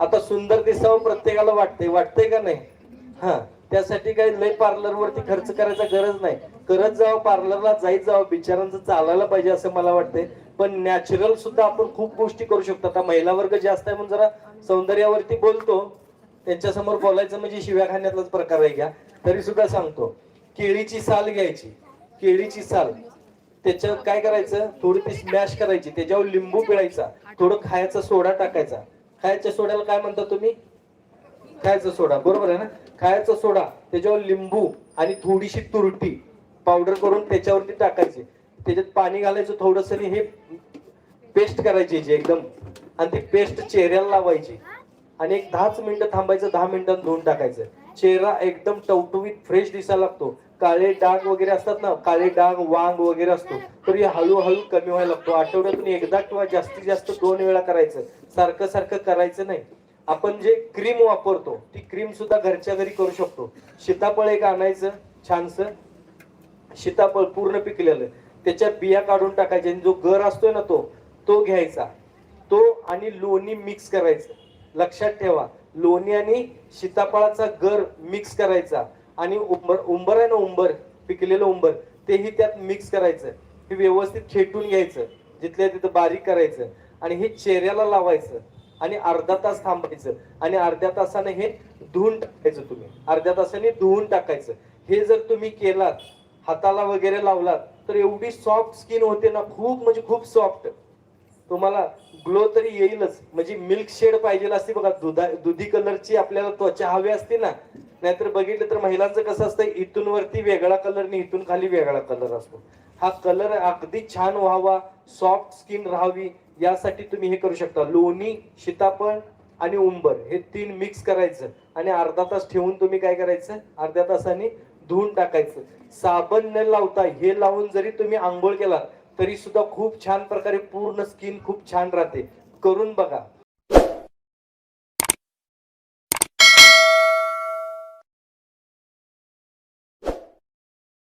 आता सुंदर दिसावं प्रत्येकाला वाटते वाटते का नाही? हा. त्यासाठी काही लय पार्लर वरती खर्च करायचा गरज नाही. करत जावं पार्लरला जायचं जावं बिचारांचं चालायला पाहिजे असं मला वाटतंय. पण नॅचरल सुद्धा आपण खूप गोष्टी करू शकतो. आता महिला वर्ग जास्त आहे म्हणून जरा सौंदर्यावरती बोलतो. त्यांच्यासमोर बोलायचं म्हणजे शिव्या खाण्यातलाच प्रकार आहे घ्या. तरी सुद्धा सांगतो. केळीची साल घ्यायची. केळीची साल. त्याच्यात काय करायचं? थोडी ती स्मॅश करायची. त्याच्यावर लिंबू पिळायचा. थोडं खायचा सोडा टाकायचा. खायच्या सोड्याला काय म्हणता तुम्ही? खायचा सोडा. बरोबर आहे ना? खायचा सोडा. त्याच्यावर लिंबू आणि थोडीशी तुरटी पावडर करून त्याच्यावरती टाकायची. त्याच्यात पाणी घालायचं थोडस हे पेस्ट करायची जी एकदम. आणि ती पेस्ट चेहऱ्याला लावायची. आणि एक दहाच मिनिटं थांबायचं दहा मिनिटात धुवून टाकायचं. चेहरा एकदम टवटवीत फ्रेश दिसायला लागतो. काळे डाग वगैरे असतात ना काळे डाग वांग वगैरे असतो तर हे हळूहळू कमी व्हायला लागतो. आठवड्यातून एकदा किंवा जास्तीत जास्त दोन वेळा करायचं. सारखं सारखं करायचं नाही. आपण जे क्रीम वापरतो ती क्रीम सुद्धा घरच्या घरी करू शकतो. सीताफळ एक आणायचं छानस. सीताफळ पूर्ण पिकलेलं. त्याच्या बिया काढून टाकायच्या आणि जो गर असतोय ना तो तो घ्यायचा. तो आणि लोणी मिक्स करायचं. लक्षात ठेवा. लोणी आणि सीताफळाचा गर मिक्स करायचा. आणि उंबर उंबर आहे ना उंबर पिकलेलं उंबर तेही त्यात मिक्स करायचं. हे व्यवस्थित खेटून घ्यायचं जिथल्या तिथं बारीक करायचं. आणि हे चेहऱ्याला लावायचं. आणि अर्धा तास थांबायचं. आणि अर्ध्या तासाने हे धुवून टाकायचं तुम्ही. अर्ध्या तासाने धुवून टाकायचं. हे जर तुम्ही केलात हाताला वगैरे लावलात तर एवढी सॉफ्ट स्किन होते ना खूप म्हणजे खूप सॉफ्ट तुम्हाला ग्लो तरी येईलच. म्हणजे मिल्क शेड पाहिजे असते बघा दुधा दुधी कलरची आपल्याला त्वचा हवी असते ना नाहीतर बघितलं तर महिलांचं कसं असतं इथून वरती वेगळा कलर आणि इथून खाली वेगळा कलर असतो. हा कलर अगदी छान व्हावा सॉफ्ट स्किन राहावी यासाठी तुम्ही हे करू शकता. लोणी सीताफळ आणि उंबर हे तीन मिक्स करायचं. आणि अर्धा तास ठेवून तुम्ही काय करायचं? अर्ध्या तासाने धुवून टाकायचं. साबण न लावता हे लावून जरी तुम्ही आंघोळ केला तरी सुद्धा खूप छान प्रकारे पूर्ण स्किन खूप छान राहते. करून बघा.